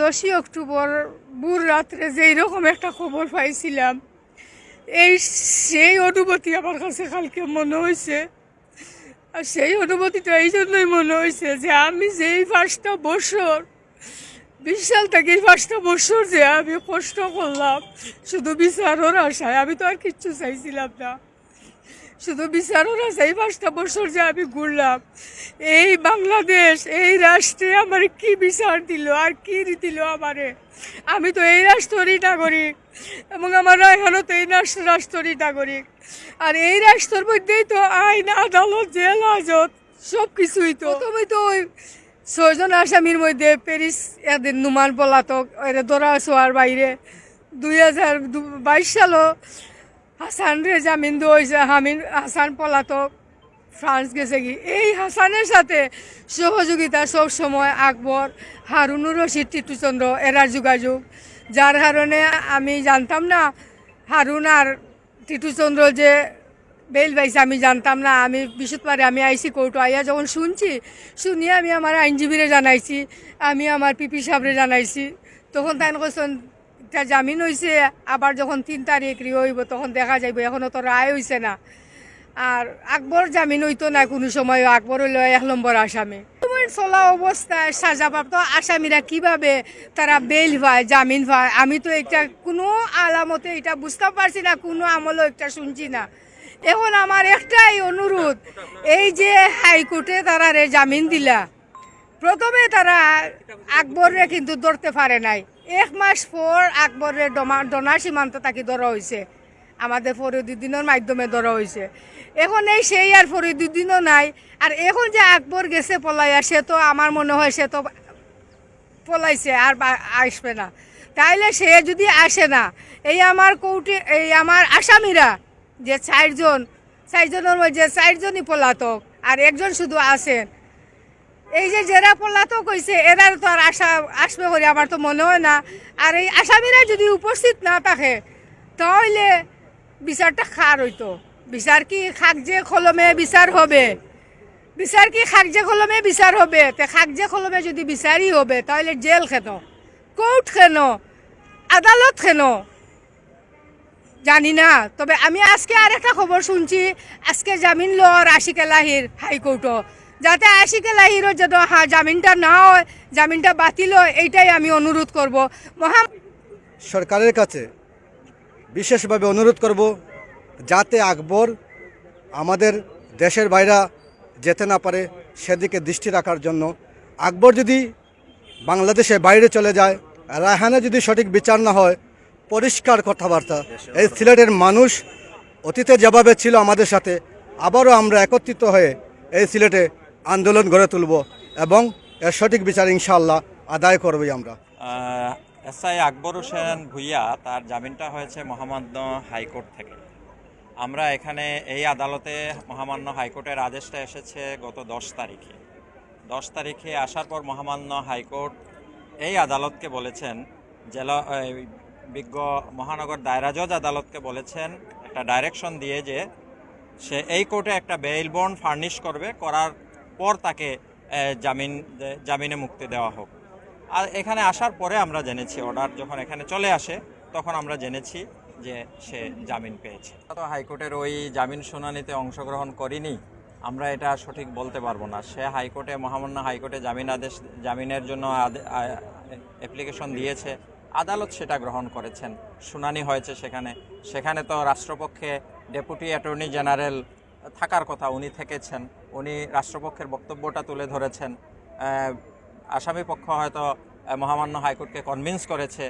দশই অক্টোবর বুর রাত্রে যেই রকম একটা খবর পাইছিলাম, এই সেই অনুভূতি আমার কাছে কালকে মনে হয়েছে আর সেই অনুভূতিটা এই জন্যই মনে হয়েছে যে আমি যেই পাঁচটা বছর বিশ সাল থেকে পাঁচটা বছর যে আমি কষ্ট করলাম, শুধু বিচারের আশায়, আমি তো আর কিচ্ছু চাইছিলাম না। শুধু বিচারও সেই পাঁচটা বছর যে আমি ঘুরলাম, এই বাংলাদেশ, এই রাষ্ট্রে আমার কি বিচার দিল আর কি দিল আমারে? আমি তো এই রাষ্ট্রেরই নাগরিক এবং আমার এখানেও তো এই রাষ্ট্র রাষ্ট্রেরই নাগরিক। আর এই রাষ্ট্রের মধ্যেই তো আইন, আদালত, জেল, হাজত সব কিছুই তো। প্রথমে তো ওই ছয়জন আসামির মধ্যে প্যারিস, এদের নুমান পলাতক এরা দরা শোয়ার বাইরে। দুই হাজার বাইশ সালও হাসান রে জামিন দইছে হামিন, হাসান পলাতক, ফ্রান্স গেছে কি? এই হাসানের সাথে সহযোগিতা সব সময় আকবর, হারুনুর রশিদ, টিটুচন্দ্র এরার যোগাযোগ। যার কারণে আমি জানতাম না, হারুন আর টিটুচন্দ্র যে বেল পাইছে, আমি জানতাম না। আমি বৃহস্পতিবারে আমি আইসি কোর্ট, আইয়া যখন শুনছি, শুনিয়ে আমি আমার আইনজীবীরে জানাইছি, আমি আমার পিপি সাহেবরে জানাইছি। তখন তাই কৈছেন এটা জামিন হয়েছে আবার যখন তিন তারিখ রি হইব, তখন দেখা যাইব এখনও তো রায় হয়েছে না। আর আকবর জামিন হইতো না কোনো সময়, আকবর হইল এক নম্বর আসামি। চলা অবস্থায় সাজাপ্রাপ্ত আসামিরা কীভাবে তারা বেল পায় জামিন পায় আমি তো এটা কোনো আলামতে এটা বুঝতে পারছি না, কোনো আমলও একটা শুনছি না। এখন আমার একটাই অনুরোধ, এই যে হাইকোর্টে তারা রে জামিন দিলা, প্রথমে তারা আকবরে কিন্তু ধরতে পারে নাই। এক মাস পর আকবরের ডমা ডোনা সীমান্ত তাকে ধরা হয়েছে। আমাদের ফরিদুদ্দিনের মাধ্যমে ধরা হয়েছে। এখন এই সেই আর ফরিদুদ্দিনও নাই। আর এখন যে আকবর গেছে পলাইয়া, সে তো আমার মনে হয় সে তো পলাইছে, আর আসবে না। তাইলে সে যদি আসে না, এই আমার কৌটি এই আমার আসামিরা, যে চারজন চারজনের মধ্যে চারজনই পলাতক, আর একজন শুধু আছেন। এই যে জেরা যারা পলাতক হয়েছে এরা তো আর আশা আসবে করে আমার তো মনে হয় না। আর এই আসামিরা যদি উপস্থিত না থাকে, তাহলে বিচারটা খার হইতো। বিচার কি খাক যে কলমে বিচার হবে? বিচার কি খাক যে কলমে বিচার হবে? তে খাক যে কলমে যদি বিচারই হবে, তাহলে জেল কেন? কোর্ট খেন আদালত খেন জানি না। তবে আমি আজকে আর একটা খবর শুনছি। আজকে জামিন লওয়ার আশিক এলাহির হাইকোর্টও। যাতে আশিক এলাহিরও যেন হা জামিনটা না হয়, জামিনটা বাতিল হয়, এইটাই আমি অনুরোধ করব। মহা সরকারের কাছে বিশেষভাবে অনুরোধ করব, যাতে আকবর আমাদের দেশের বাইরা যেতে না পারে, সেদিকে দৃষ্টি রাখার জন্য। আকবর যদি বাংলাদেশে বাইরে চলে যায়, রায়হানে যদি সঠিক বিচার না হয়, পরিষ্কার কথাবার্তা। এই সিলেটের মানুষ অতীতে যেভাবে ছিল আমাদের সাথে, আবারও আমরা একত্রিত হয়ে এই সিলেটে আন্দোলন গড়ে তুলব এবং এর সঠিক বিচার ইনশাল্লাহ আদায় করবই আমরা। এসআই আকবর হোসেন ভুইয়া, তার জামিনটা হয়েছে মহামান্য হাইকোর্ট থেকে। আমরা এখানে এই আদালতে মহামান্য হাইকোর্টের আদেশটা এসেছে গত দশ তারিখে। দশ তারিখে আসার পর মহামান্য হাইকোর্ট এই আদালতকে বলেছেন, জেলা বিজ্ঞ মহানগর দায়রা জজ আদালতকে বলেছেন, একটা ডাইরেকশন দিয়ে যে সে এই কোর্টে একটা বেইল বন্ড ফার্নিশ করবে, করার পর তাকে জামিন জামিনে মুক্তি দেওয়া হোক। আর এখানে আসার পরে আমরা জেনেছি, অর্ডার যখন এখানে চলে আসে, তখন আমরা জেনেছি যে সে জামিন পেয়েছে। তো হাইকোর্টের ওই জামিন শুনানিতে অংশগ্রহণ করিনি। আমরা এটা সঠিক বলতে পারব না। সে হাইকোর্টে, মহামান্য হাইকোর্টে জামিন আদেশ, জামিনের জন্য অ্যাপ্লিকেশন দিয়েছে। আদালত সেটা গ্রহণ করেছেন। শুনানি হয়েছে সেখানে। সেখানে তো রাষ্ট্রপক্ষে ডেপুটি অ্যাটর্নি জেনারেল থাকার কথা, উনি থেকেছেন। উনি রাষ্ট্রপক্ষের বক্তব্যটা তুলে ধরেছেন। আসামি পক্ষ হয়তো মহামান্য হাইকোর্টকে কনভিন্স করেছে